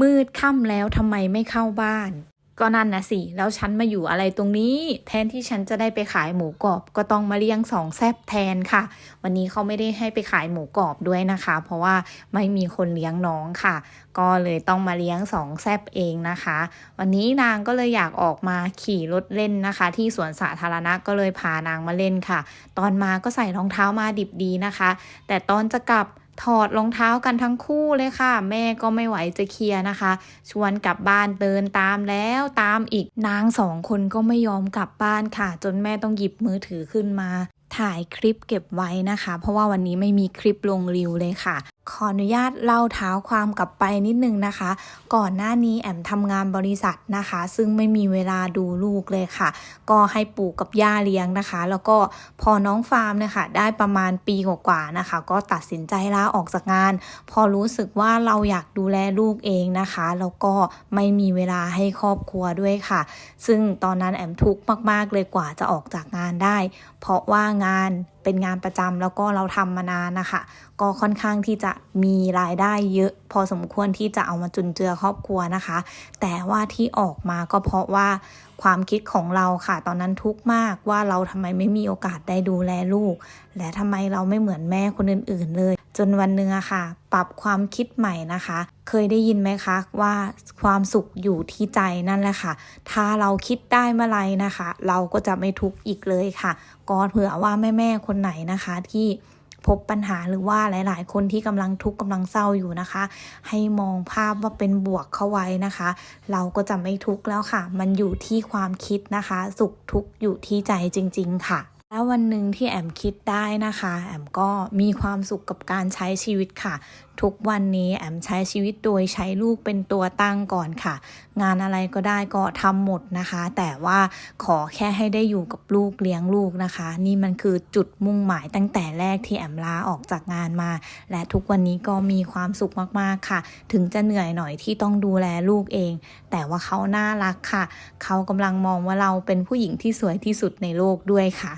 มืดค่ำแล้วทำไมไม่เข้าบ้าน ก็นั่นนะสิ แล้วฉันมาอยู่อะไรตรงนี้ แทนที่ฉันจะได้ไปขายหมูกรอบ ก็ต้องมาเลี้ยงสองแซบแทนค่ะ วันนี้เขาไม่ได้ให้ไปขายหมูกรอบด้วยนะคะ เพราะว่าไม่มีคนเลี้ยงน้องค่ะ ก็เลยต้องมาเลี้ยงสองแซบเองนะคะ วันนี้นางก็เลยอยากออกมาขี่รถเล่นนะคะ ที่สวนสาธารณะก็เลยพานางมาเล่นค่ะ ตอนมาก็ใส่รองเท้ามาดิบดีนะคะ แต่ตอนจะกลับ ถอดรองเท้ากันทั้งคู่เลยค่ะ แม่ก็ไม่ไหวจะเคลียร์นะคะ ชวนกลับบ้านเดินตามแล้วตามอีกนางสองคนก็ไม่ยอมกลับบ้านค่ะ จนแม่ต้องหยิบมือถือขึ้นมา ถ่ายคลิปเก็บไว้นะคะ เพราะว่าวันนี้ไม่มีคลิปลงรีวเลยค่ะขออนุญาตเล่าเท้าความกลับไปนิดนึงนะคะ ก่อนหน้านี้แอมทำงานบริษัทนะคะ ซึ่งไม่มีเวลาดูลูกเลยค่ะ ก็ให้ปู่กับย่าเลี้ยงนะคะ แล้วก็พอน้องฟาร์มเนี่ยค่ะได้ประมาณปีกว่าๆนะคะ ก็ตัดสินใจลาออกจากงาน พอรู้สึกว่าเราอยากดูแลลูกเองนะคะ แล้วก็ไม่มีเวลาให้ครอบครัวด้วยค่ะ ซึ่งตอนนั้นแอมทุกข์มากๆเลยกว่าจะออกจากงานได้ เพราะว่างานเป็นงานประจำแล้วก็เราทำมานานนะคะ ก็ค่อนข้างที่จะมีรายได้เยอะพอสมควรที่จะเอามาจุนเจือครอบครัวนะคะ แต่ว่าที่ออกมาก็เพราะว่าความคิดของเราค่ะ ตอนนั้นทุกข์มากว่าเราทำไมไม่มีโอกาสได้ดูแลลูก และทำไมเราไม่เหมือนแม่คนอื่น ๆ เลย จนวันหนึ่งอะค่ะ ปรับความคิดใหม่นะคะ เคยได้ยินไหมคะว่าความสุขอยู่ที่ใจนั่นแหละค่ะ ถ้าเราคิดได้เมื่อไรนะคะ เราก็จะไม่ทุกข์อีกเลยค่ะ ก็เผื่อว่าแม่ๆคนไหนนะคะที่ พบปัญหาหรือว่าหลาย ๆ คนที่กำลังทุกข์กำลังเศร้าอยู่นะคะ ให้มองภาพว่าเป็นบวกเข้าไว้นะคะ เราก็จะไม่ทุกข์แล้วค่ะ มันอยู่ที่ความคิดนะคะ สุขทุกข์อยู่ที่ใจจริง ๆ ค่ะ แล้ววันหนึ่งที่แอมคิดได้นะคะ แอมก็มีความสุขกับการใช้ชีวิตค่ะ ทุกวันนี้แอมใช้ชีวิตโดยใช้ลูกเป็นตัวตั้งก่อนค่ะ งานอะไรก็ได้ก็ทำหมดนะคะ แต่ว่าขอแค่ให้ได้อยู่กับลูกเลี้ยงลูกนะคะ นี่มันคือจุดมุ่งหมายตั้งแต่แรกที่แอมลาออกจากงานมา และทุกวันนี้ก็มีความสุขมากๆค่ะ ถึงจะเหนื่อยหน่อยที่ต้องดูแลลูกเอง แต่ว่าเขาน่ารักค่ะ เขากำลังมองว่าเราเป็นผู้หญิงที่สวยที่สุดในโลกด้วยค่ะ